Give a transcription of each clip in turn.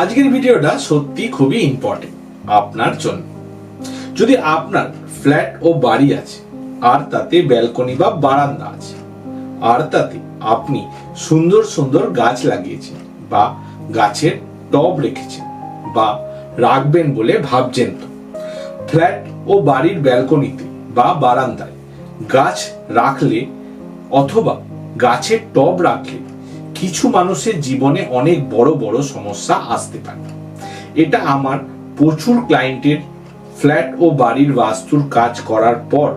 আজকের ভিডিওটা সত্যি খুবই ইম্পর্টেন্ট আপনার জন্য। যদি আপনার ফ্ল্যাট ও বাড়ি আছে, আর তাতে ব্যালকনি বা বারান্দা আছে, আর তাতে আপনি সুন্দর সুন্দর গাছ লাগিয়েছেন বা গাছের টব রেখেছেন বা রাখবেন বলে ভাবছেন তো, ফ্ল্যাট ও বাড়ির ব্যালকনিতে বা বারান্দায় গাছ রাখলে অথবা গাছের টব রাখলে কিছু মানুষের জীবনে অনেক বড় বড় সমস্যা আসতে পারে। এটা আমার প্রচুর ক্লায়েন্টের ফ্ল্যাট ও বাড়ির বাস্তুর কাজ করার পর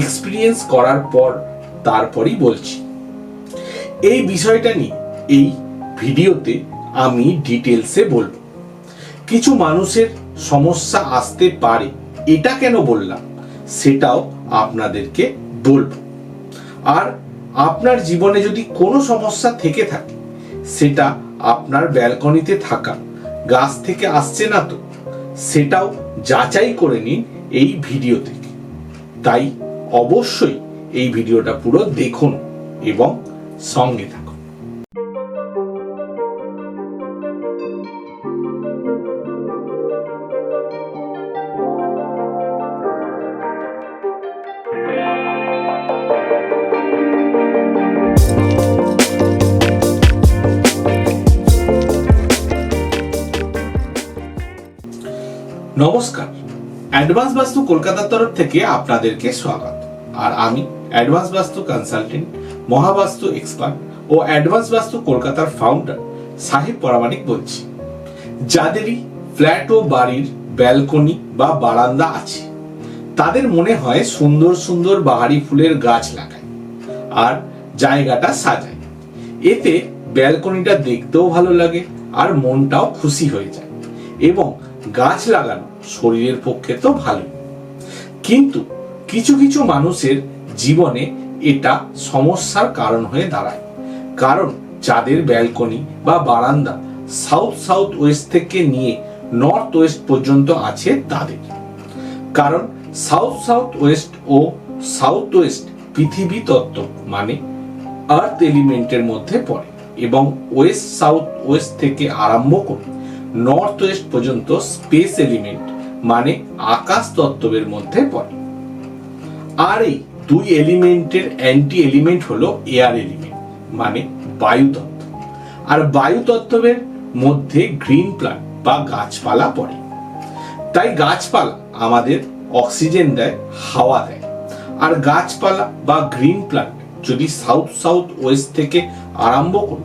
এক্সপিরিয়েন্স করার পর তারপরই বলছি। এই বিষয়টা নিয়ে, এই ভিডিওতে আমি ডিটেলসে বলব। কিছু মানুষের সমস্যা আসতে পারে, এটা কেন বললাম, সেটাও আপনাদেরকে বলব। আর আপনার জীবনে যদি কোনো সমস্যা থেকে থাকে সেটা আপনার ব্যালকনিতে থাকা। গাছ থেকে আসছে না তো। সেটাও যাচাই করে নিন এই ভিডিও থেকে। তাই অবশ্যই এই ভিডিওটা পুরো দেখুন এবং সঙ্গে থাকুন। নমস্কার। অ্যাডভান্স বাস্তু কলকাতার তরফ থেকে আপনাদেরকে স্বাগত। আর আমি advance vastu consultant, Mahavastu expert ও অ্যাডভান্স বাস্তু কলকাতার ফাউন্ডার সাহেব পরামানিক বলছি। যাদেরই ফ্ল্যাট ও বাড়ির ব্যালকনি বা বারান্দা আছে, তাদের মনে হয় সুন্দর সুন্দর বাহারি ফুলের গাছ লাগায় আর জায়গাটা সাজায় এতে ব্যালকনিটা দেখতেও ভালো লাগে আর মনটাও খুশি হয়ে যায় এবং গাছ লাগানো শরীরের পক্ষে তো ভালোই কিন্তু কিছু কিছু মানুষের জীবনে এটা সমস্যার কারণ হয়ে দাঁড়ায়। কারণ যাদের ব্যালকনি বা বারান্দা সাউথ সাউথ ওয়েস্ট থেকে নিয়ে নর্থ ওয়েস্ট পর্যন্ত আছে তাদের। কারণ সাউথ সাউথ ওয়েস্ট ও সাউথ ওয়েস্ট পৃথিবী তত্ত্ব মানে আর্থ এলিমেন্টের মধ্যে পড়ে এবং ওয়েস্ট সাউথ ওয়েস্ট থেকে আরম্ভ করে নর্থ ওয়েস্ট পর্যন্ত স্পেস এলিমেন্ট মানে আকাশ তত্ত্বের মধ্যে পড়ে। আর এই দুই এলিমেন্টের অ্যান্টি এলিমেন্ট হলো এয়ার এলিমেন্ট মানে বায়ু তত্ত্ব। আর বায়ু তত্ত্বের মধ্যে গ্রিন প্লান্ট বা গাছপালা পড়ে। তাই গাছপালা আমাদের অক্সিজেন দেয়, হাওয়া দেয়। আর গাছপালা বা গ্রিন প্লান্ট যদি সাউথ সাউথ ওয়েস্ট থেকে আরম্ভ করে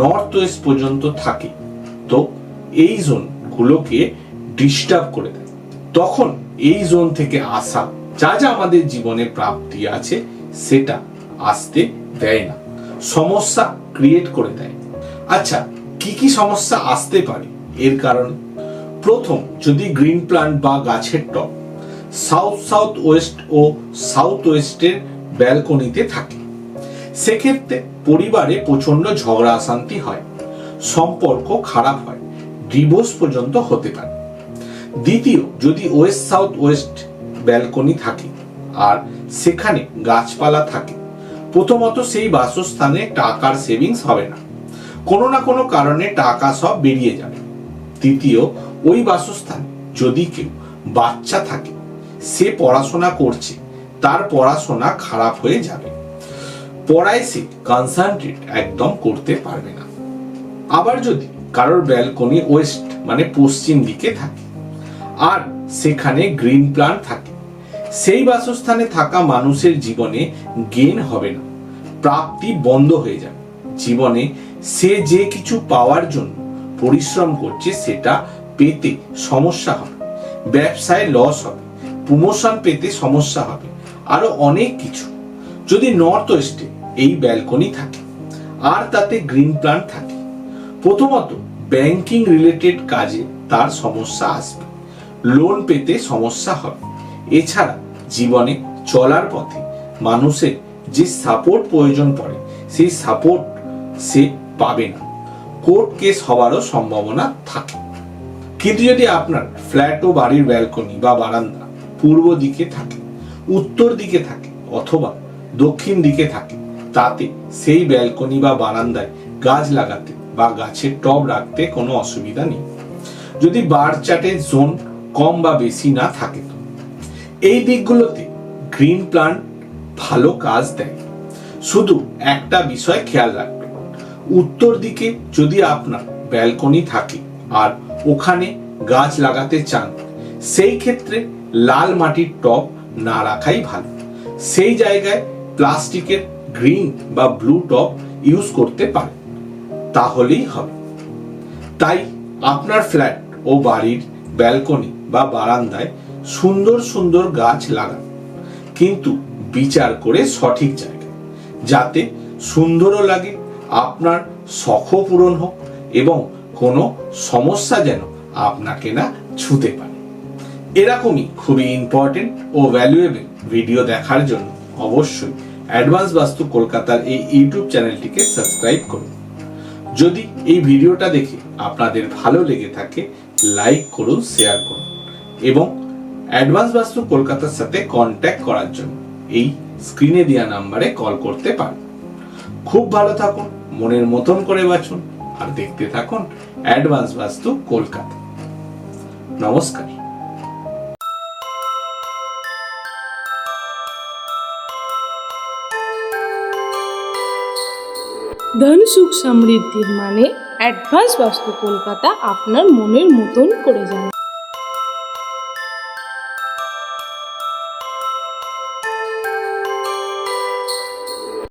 নর্থ ওয়েস্ট পর্যন্ত থাকে, তো এই জোনগুলোকে ডিস্টার্ব করে দেয়। তখন এই জোন থেকে আসা যা যা আমাদের জীবনে প্রাপ্তি আছে, সেটা আসতে দেয় না। সমস্যা ক্রিয়েট করে দেয়। আচ্ছা কি কি সমস্যা আসতে পারে? এর কারণে, প্রথম, যদি গ্রিন প্লান্ট বা গাছের টব সাউথ সাউথ ওয়েস্ট ও সাউথ ওয়েস্টের ব্যালকনিতে থাকে। সেক্ষেত্রে পরিবারে প্রচণ্ড ঝগড়া অশান্তি হয়, সম্পর্ক খারাপ হয় ডিভোর্স পর্যন্ত হতে পারে। দ্বিতীয়, যদি ওয়েস্ট সাউথ ওয়েস্ট ব্যালকনি থাকে আর সেখানে গাছপালা থাকে, প্রথমত সেই বাসস্থানে টাকার সেভিংস হবে না। কোনো না কোনো কারণে টাকা সব বেরিয়ে যাবে। তৃতীয়, ওই বাসস্থানে যদি কেউ বাচ্চা থাকে, সে পড়াশোনা করছে, তার পড়াশোনা খারাপ হয়ে যাবে। পড়ায় সে কনসেন্ট্রেট একদম করতে পারবে না। আবার যদি কারোর ব্যালকনি ওয়েস্ট মানে পশ্চিম দিকে থাকে আর সেখানে গ্রিন প্লান্ট থাকে। সেই বাসস্থানে থাকা মানুষের জীবনে গেন হবে না। প্রাপ্তি বন্ধ হয়ে যাবে। জীবনে সে যে কিছু পাওয়ার জন্য পরিশ্রম করছে সেটা পেতে সমস্যা হবে। ব্যবসায় লস হবে। প্রমোশন পেতে সমস্যা হবে। আরও অনেক কিছু। যদি নর্থ ওয়েস্টে এই ব্যালকনি থাকে, আর তাতে গ্রিন প্লান্ট থাকে, প্রথমত ব্যাংকিং রিলেটেড কাজে তার সমস্যা আসবে। লোন পেতে সমস্যা হবে। এছাড়া জীবনে চলার পথে মানুষের যে সাপোর্ট প্রয়োজন পড়ে, সেই সাপোর্ট সে পাবে না। কোর্ট কেস হওয়ারও সম্ভাবনা থাকে। কিন্তু যদি আপনার ফ্ল্যাট ও বাড়ির ব্যালকনি বা বারান্দা পূর্ব দিকে থাকে, উত্তর দিকে থাকে অথবা দক্ষিণ দিকে থাকে, তাতে সেই ব্যালকনি বা বারান্দায় গাছ লাগাতে বা গাছের টব রাখতে কোনো অসুবিধা নেই। যদি বার চার্টের জোন কম বা বেশি না থাকে এই দিকগুলোতে গ্রিন প্লান্ট ভালো কাজ দেয়। শুধু একটা বিষয় খেয়াল রাখবেন, উত্তর দিকে যদি আপনার ব্যালকনি থাকে আর ওখানে গাছ লাগাতে চান, সেই ক্ষেত্রে লাল মাটির টব না রাখাই ভালো। সেই জায়গায় প্লাস্টিকের গ্রিন বা ব্লু টব ইউজ করতে পারেন, তাহলেই হবে। তাই আপনার ফ্ল্যাট ও বাড়ির ব্যালকনি বা বারান্দায় সুন্দর সুন্দর গাছ লাগান। কিন্তু বিচার করে সঠিক জায়গায়। যাতে সুন্দরও লাগে, আপনার শখও পূরণ হোক এবং কোনো সমস্যা যেন আপনাকে না ছুতে পারে। এরকমই খুবই ইম্পর্টেন্ট ও ভ্যালুয়েবল ভিডিও দেখার জন্য অবশ্যই অ্যাডভান্স বাস্তু কলকাতার এই ইউটিউব চ্যানেলটিকে সাবস্ক্রাইব করুন। যদি এই ভিডিওটা দেখে আপনাদের ভালো লেগে থাকে লাইক করুন শেয়ার করুন। এবং অ্যাডভান্স বাস্তু কলকাতার সাথে কন্ট্যাক্ট করার জন্য এই স্ক্রিনে দেওয়া নাম্বারে কল করতে পারেন খুব ভালো থাকুন, মনের মতন করে বাঁচুন, আর দেখতে থাকুন অ্যাডভান্স বাস্তু কলকাতা। নমস্কার। ধন সুখ সমৃদ্ধির মানে অ্যাডভান্স বাস্তু কলকাতা আপনার মনের মতন করে যান।